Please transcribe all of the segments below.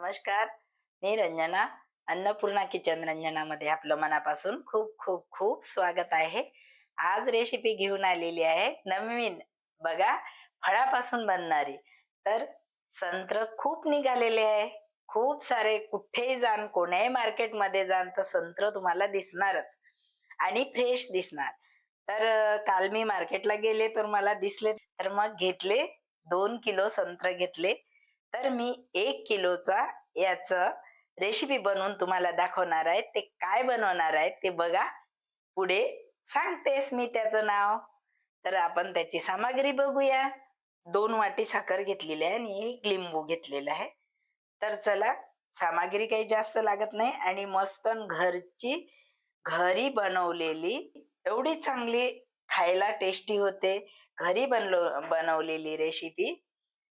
नमस्कार. मी रंजना अन्नपूर्णा किचन रंजनामध्ये आपलं मनापासून खूप खूप खूप स्वागत आहे. आज रेसिपी घेऊन आलेली आहे नवीन. बघा फळापासून बनणारी. तर संत्र खूप निघालेले आहे. खूप सारे कुठेही जाण कोण्याही मार्केटमध्ये जाण तर संत्र तुम्हाला दिसणारच. आणि फ्रेश दिसणार. तर काल मी मार्केटला गेले तर मला दिसले. तर मग घेतले दोन किलो संत्र घेतले. तर मी एक किलोचा याच रेसिपी बनवून तुम्हाला दाखवणार आहे. ते काय बनवणार आहे ते बघा. पुढे सांगतेस मी त्याचं नाव. तर आपण त्याची सामग्री बघूया. दोन वाटी साखर घेतलेली आहे आणि एक लिंबू घेतलेला आहे. तर चला सामग्री काही जास्त लागत नाही आणि मस्त घरची घरी बनवलेली एवढी चांगली खायला टेस्टी होते. घरी बनलो बनवलेली रेसिपी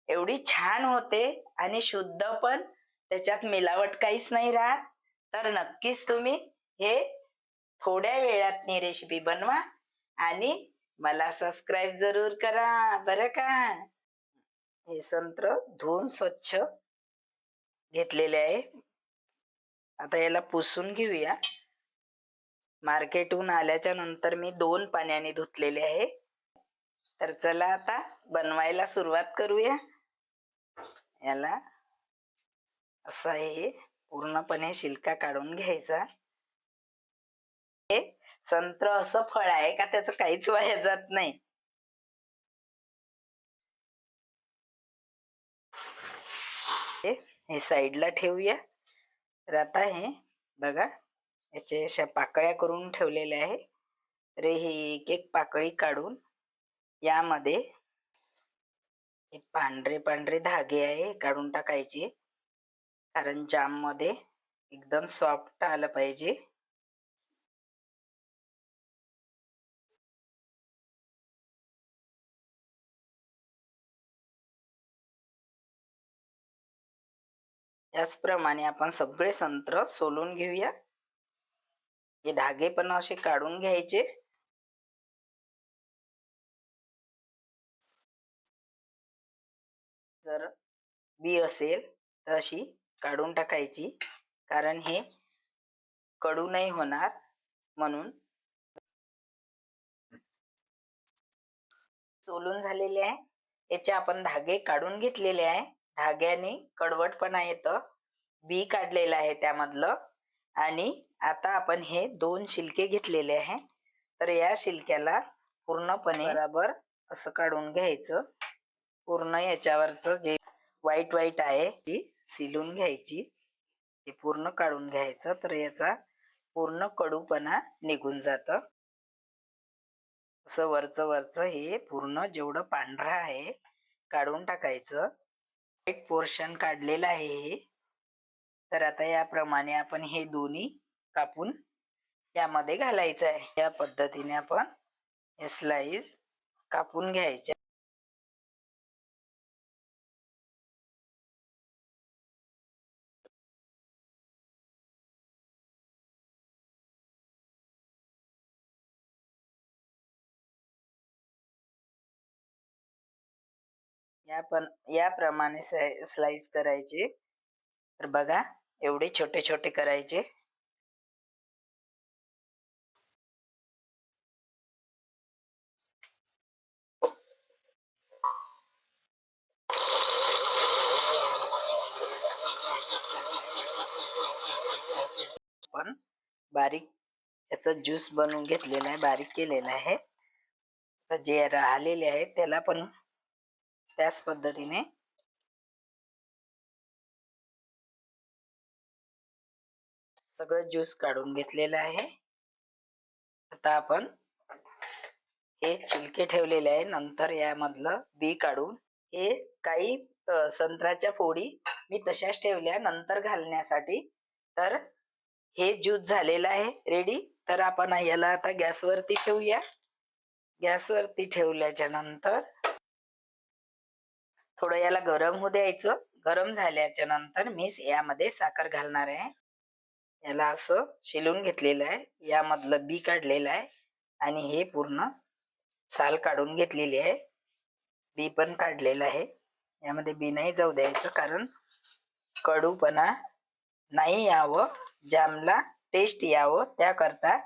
एवढी छान होते आणि शुद्ध पण. त्याच्यात मिलावट काहीच नाही राहत. तर नक्कीच तुम्ही हे थोड्या वेळात रेसिपी बनवा आणि मला सबस्क्राईब जरूर करा. बरं का? हे संत्र धुवून स्वच्छ घेतलेले आहे. आता याला पुसून घेऊया. मार्केटहून आल्याच्यानंतर मी दोन पाण्याने धुतलेले आहे. तर चला आता बनवायला सुरुवात करूया. याला असं हे पूर्णपणे शिलका काढून घ्यायचा. हे संत्र असं फळ आहे का त्याचं काहीच वाया जात नाही. हे- साईडला ठेवूया. तर आता हे बघा याचे अशा पाकळ्या करून ठेवलेल्या आहे. तर हे एक एक पाकळी काढून यामध्ये हे पांढरे पांढरे धागे आहे काढून टाकायचे. कारण जाममध्ये एकदम सॉफ्ट आलं पाहिजे. याचप्रमाणे आपण सगळे संत्र सोलून घेऊया. हे धागे पण असे काढून घ्यायचे. जर बी असेल तर अशी काढून टाकायची. कारण हे कडू नाही होणार म्हणून. सोलून झालेले आहे. याचे आपण धागे काढून घेतलेले आहे. धाग्याने कडवटपणा येतं. बी काढलेलं आहे त्यामधलं. आणि आता आपण हे दोन शिलके घेतलेले आहे. तर या शिलक्याला पूर्णपणे बराबर. असं काढून घ्यायचं. पूर्ण याच्यावरचं जे वाईट वाईट आहे ती सिलून घ्यायची. ते पूर्ण काढून घ्यायचं तर याचा पूर्ण कडूपणा निघून जातं. असं वरचं वरचं हे पूर्ण जेवढं पांढरं आहे काढून टाकायचं. एक पोर्शन काढलेलं आहे हे. तर आता याप्रमाणे आपण हे दोन्ही कापून यामध्ये घालायचं आहे. या पद्धतीने आपण हे स्लाईस कापून घ्यायचे या पण याप्रमाणे स्लाइस करायचे. तर बघा एवढे छोटे छोटे करायचे. पण बारीक याचा ज्यूस बनवून घेतलेला आहे बारीक केलेला आहे. तर जे राहिलेले आहे त्याला पण त्याच पद्धतीने. सगळं ज्यूस काढून घेतलेलं आहे. आता आपण हे चिलके ठेवलेले आहे. नंतर यामधलं बी काढून हे काही संत्र्याच्या फोडी मी तशाच ठेवल्या. नंतर घालण्यासाठी तर हे ज्यूस झालेलं आहे. रेडी तर आपण याला आता गॅसवरती ठेवूया. गॅसवरती ठेवल्याच्या नंतर थोडं याला गरम होऊ द्यायचं. गरम झाल्याच्यानंतर मी यामध्ये साखर घालणार आहे. याला असं शिलून घेतलेलं आहे. यामधलं बी काढलेलं आहे. आणि हे पूर्ण साल काढून घेतलेली आहे. बी पण काढलेलं आहे. यामध्ये बी नाही जाऊ द्यायचं कारण कडूपणा नाही यावं. जामला टेस्ट यावं. त्याकरता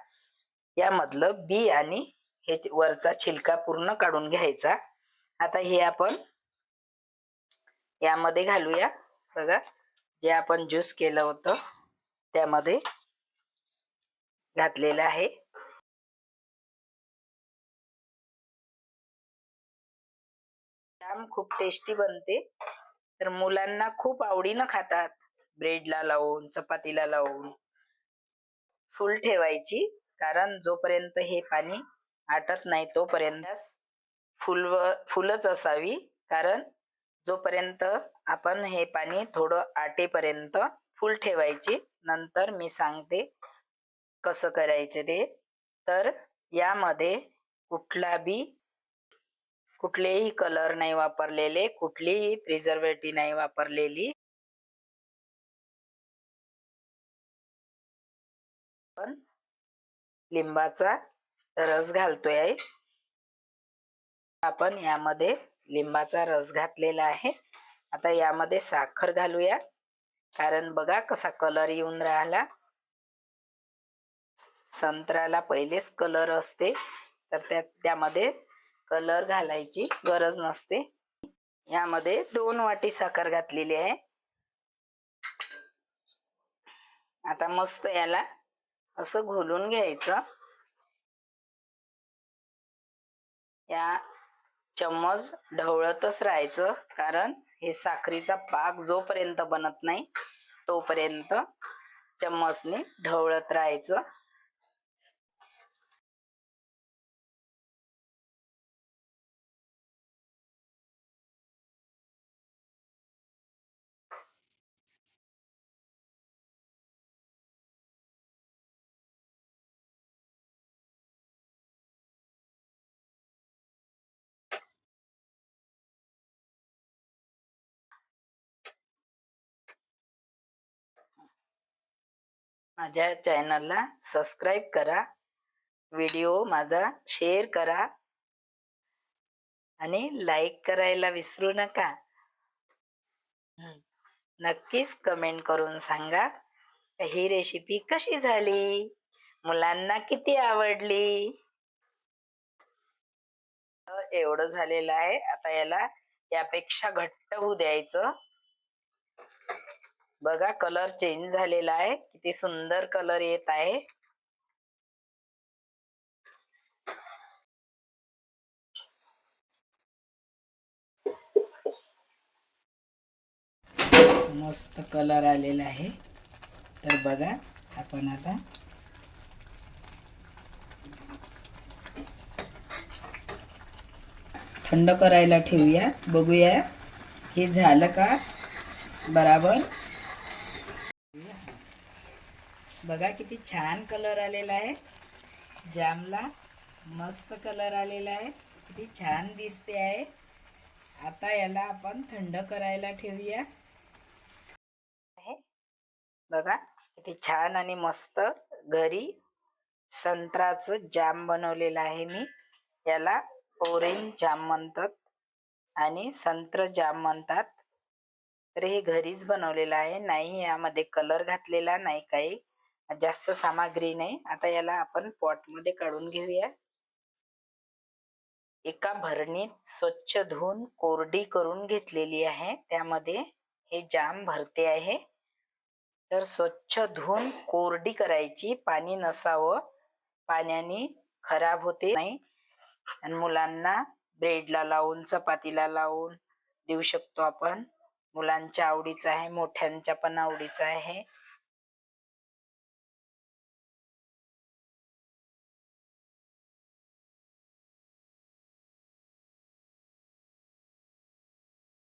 यामधलं बी आणि हे वरचा छिलका पूर्ण काढून घ्यायचा. आता हे आपण यामध्ये घालूया. बघा जे आपण ज्यूस केलं होतं त्यामध्ये घातलेलं आहे. जाम खूप टेस्टी बनते. तर मुलांना खूप आवडीनं खातात. ब्रेडला लावून चपातीला लावून. फुल ठेवायची कारण जोपर्यंत हे पाणी आटत नाही तोपर्यंत फुल फुलच असावी. कारण जोपर्यंत आपण हे पाणी थोडं आटेपर्यंत फुल ठेवायची नंतर मी सांगते कसं करायचं ते. तर यामध्ये कुठला बी कुठलेही कलर नाही वापरलेले कुठलीही प्रिझर्वेटिव्ह नाही वापरलेली. पण लिंबाचा रस घालतोय. आपण यामध्ये लिंबाचा रस घातलेला आहे. आता यामध्ये साखर घालूया. कारण बघा कसा कलर येऊन राहिला. संत्र्याला पहिलेच कलर असते. तर त्या त्यामध्ये कलर घालायची गरज नसते. यामध्ये दोन वाटी साखर घातलेली आहे. आता मस्त याला असं घोलून घ्यायचं. या चम्मच ढवळतच राहायचं कारण हे साखरीचा पाक जोपर्यंत बनत नाही तोपर्यंत चम्मचने ढवळत राहायचं. माझ्या चॅनलला सबस्क्राईब करा व्हिडिओ माझा शेअर करा आणि लाईक करायला विसरू नका. नक्कीच कमेंट करून सांगा ही रेसिपी कशी झाली? मुलांना किती आवडली? एवढं झालेलं आहे आता याला यापेक्षा घट्ट होऊ द्यायचं. बघा कलर चेंज झालेला आहे. किती सुंदर कलर येत आहे. मस्त कलर आलेला आहे. तर बघा आपण आता थंड करायला ठेवूया. बघूया हे झालं का? बराबर. बघा किती छान कलर आलेला आहे. जामला मस्त कलर आलेला आहे. किती छान दिसते आहे. आता याला आपण थंड करायला ठेवूया. बघा किती छान आणि मस्त घरी संत्राचं जाम बनवलेलं आहे मी. याला ओरेंज जाम म्हणतात आणि संत्र जाम म्हणतात. तर हे घरीच बनवलेलं आहे. नाही यामध्ये कलर घातलेला नाही काही. जास्त सामग्री नाही. आता याला आपण पॉटमध्ये काढून घेऊया. एका भरणीत स्वच्छ धुवून कोरडी करून घेतलेली आहे. त्यामध्ये हे जाम भरते आहे. तर स्वच्छ धुवून कोरडी करायची. पाणी नसावं. पाण्याने खराब होते नाही. आणि मुलांना ब्रेडला लावून चपातीला लावून देऊ शकतो आपण. मुलांच्या आवडीचं आहे मोठ्यांच्या पण आवडीचं आहे.